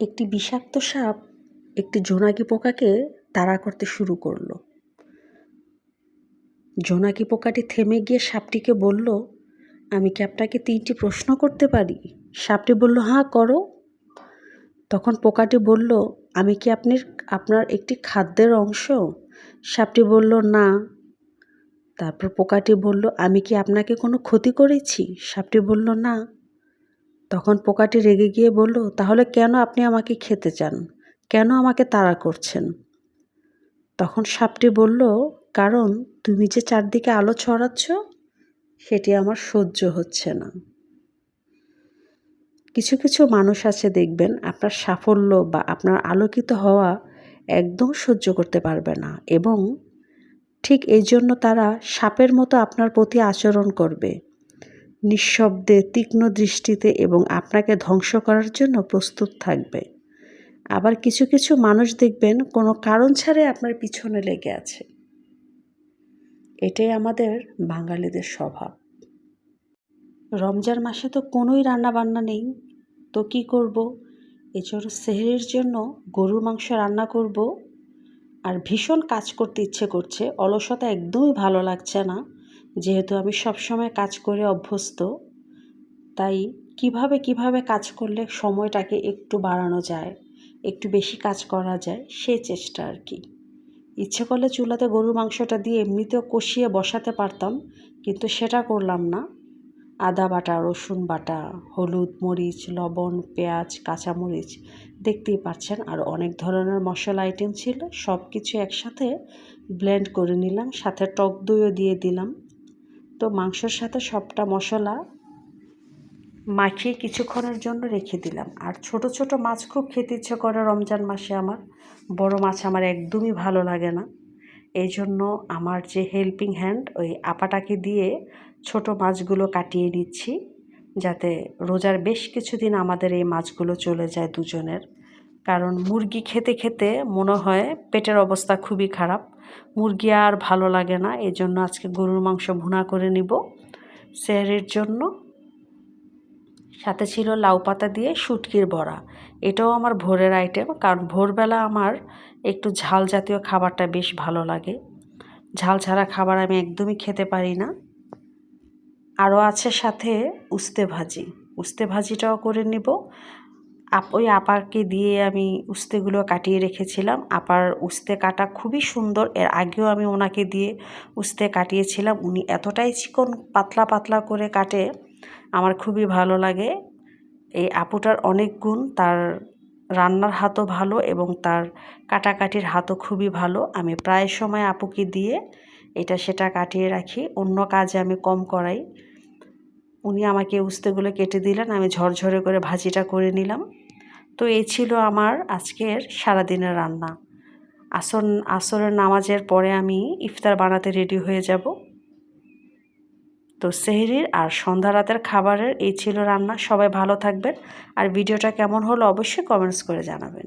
একটি বিষাক্ত সাপ একটি জোনাকি পোকাকে তাড়া করতে শুরু করল। জোনাকি পোকাটি থেমে গিয়ে সাপটিকে বলল, আমি কি আপনাকে তিনটি প্রশ্ন করতে পারি? সাপটি বলল হ্যাঁ করো। তখন পোকাটি বলল, আমি কি আপনি আপনার একটি খাদ্যের অংশ? সাপটি বলল, না। তারপর পোকাটি বলল, আমি কি আপনাকে কোনো ক্ষতি করেছি? সাপটি বলল, না। তখন পোকাটি রেগে গিয়ে বলল, তাহলে কেন আপনি আমাকে খেতে চান? কেন আমাকে তাড়া করছেন? তখন সাপটি বলল, কারণ তুমি যে চারদিকে আলো ছড়াচ্ছ, সেটি আমার সহ্য হচ্ছে না। কিছু কিছু মানুষ আছে, দেখবেন, আপনার সাফল্য বা আপনার আলোকিত হওয়া একদম সহ্য করতে পারবে না এবং ঠিক এই জন্য তারা সাপের মতো আপনার প্রতি আচরণ করবে। নিঃশব্দে, তীক্ষ্ণ দৃষ্টিতে এবং আপনাকে ধ্বংস করার জন্য প্রস্তুত থাকবে। আবার কিছু কিছু মানুষ দেখবেন কোনো কারণ ছাড়াই আপনার পিছনে লেগে আছে। এটাই আমাদের বাঙালিদের স্বভাব। রমজান মাসে তো কোনোই রান্নাবান্না নেই। তো কি করব? এছাড়া সেহের জন্য গরুর মাংস রান্না করব। আর ভীষণ কাজ করতে ইচ্ছে করছে। অলসতা একদমই ভালো লাগছে না। যেহেতু আমি সবসময় কাজ করে অভ্যস্ত, তাই কীভাবে কীভাবে কাজ করলে সময়টাকে একটু বাড়ানো যায়, একটু বেশি কাজ করা যায়, সে চেষ্টা আর কি। ইচ্ছে করলে চুলাতে গরুর মাংসটা দিয়ে এমনিতেও কষিয়ে বসাতে পারতাম, কিন্তু সেটা করলাম না। আদা বাটা, রসুন বাটা, হলুদ মরিচ, লবণ, পেঁয়াজ, কাঁচামরিচ, দেখতেই পাচ্ছেন, আর অনেক ধরনের মশলা আইটেম ছিল সব কিছু একসাথে ব্লেন্ড করে নিলাম, সাথে টক দইও দিয়ে দিলাম। তো মাংসর সাথে সবটা মশলা মাখিয়ে কিছুক্ষণের জন্য রেখে দিলাম। আর ছোট ছোট মাছ খুব খেতে ইচ্ছে করে রমজান মাসে আমার। বড় মাছ আমার একদমই ভালো লাগে না। এই জন্য আমার যে হেল্পিং হ্যান্ড ওই আপাটাকে দিয়ে ছোট মাছগুলো কাটিয়ে নিচ্ছি। যাতে রোজার বেশ কিছুদিন আমাদের এই মাছগুলো চলে যায় দুজনের। কারণ মুরগি খেতে খেতে মনে হয় পেটের অবস্থা খুবই খারাপ। মুরগি আর ভালো লাগে না এই জন্য আজকে গরুর মাংস ভুনা করে নিব। স্যারের জন্য। সাথে ছিল লাউ পাতা দিয়ে শুটকির বড়া। এটাও আমার ভোরের আইটেম কারণ ভোরবেলা আমার একটু ঝাল জাতীয় খাবারটা বেশ ভালো লাগে। ঝাল ছাড়া খাবার আমি একদমই খেতে পারি না। আরও আছে সাথে উস্তে ভাজি। উস্তে ভাজিটাও করে নিব। আপ ওই আপাকে দিয়ে আমি উস্তেগুলো কাটিয়ে রেখেছিলাম। আপার উস্তে কাটা খুবই সুন্দর। এর আগেও আমি ওনাকে দিয়ে উস্তে কাটিয়েছিলাম। উনি এতটাই চিকন, পাতলা পাতলা করে কাটে, আমার খুবই ভালো লাগে। এই আপুটার অনেক গুণ। তার রান্নার হাতও ভালো এবং তার কাটাকাটির হাতও খুবই ভালো। আমি প্রায় সময় আপুকে দিয়ে এটা সেটা কাটিয়ে রাখি। অন্য কাজে আমি কম করাই। উনি আমাকে উস্তেগুলো কেটে দিলেন, আমি ঝরঝরে করে ভাজিটা করে নিলাম। তো এই ছিল আমার আজকের সারাদিনের রান্না। আসর, আসরের নামাজের পরে আমি ইফতার বানাতে রেডি হয়ে যাব। তো সেহরির আর সন্ধ্যা রাতের খাবারের এই ছিল রান্না। সবাই ভালো থাকবেন। আর ভিডিওটা কেমন হলো অবশ্যই কমেন্টস করে জানাবেন।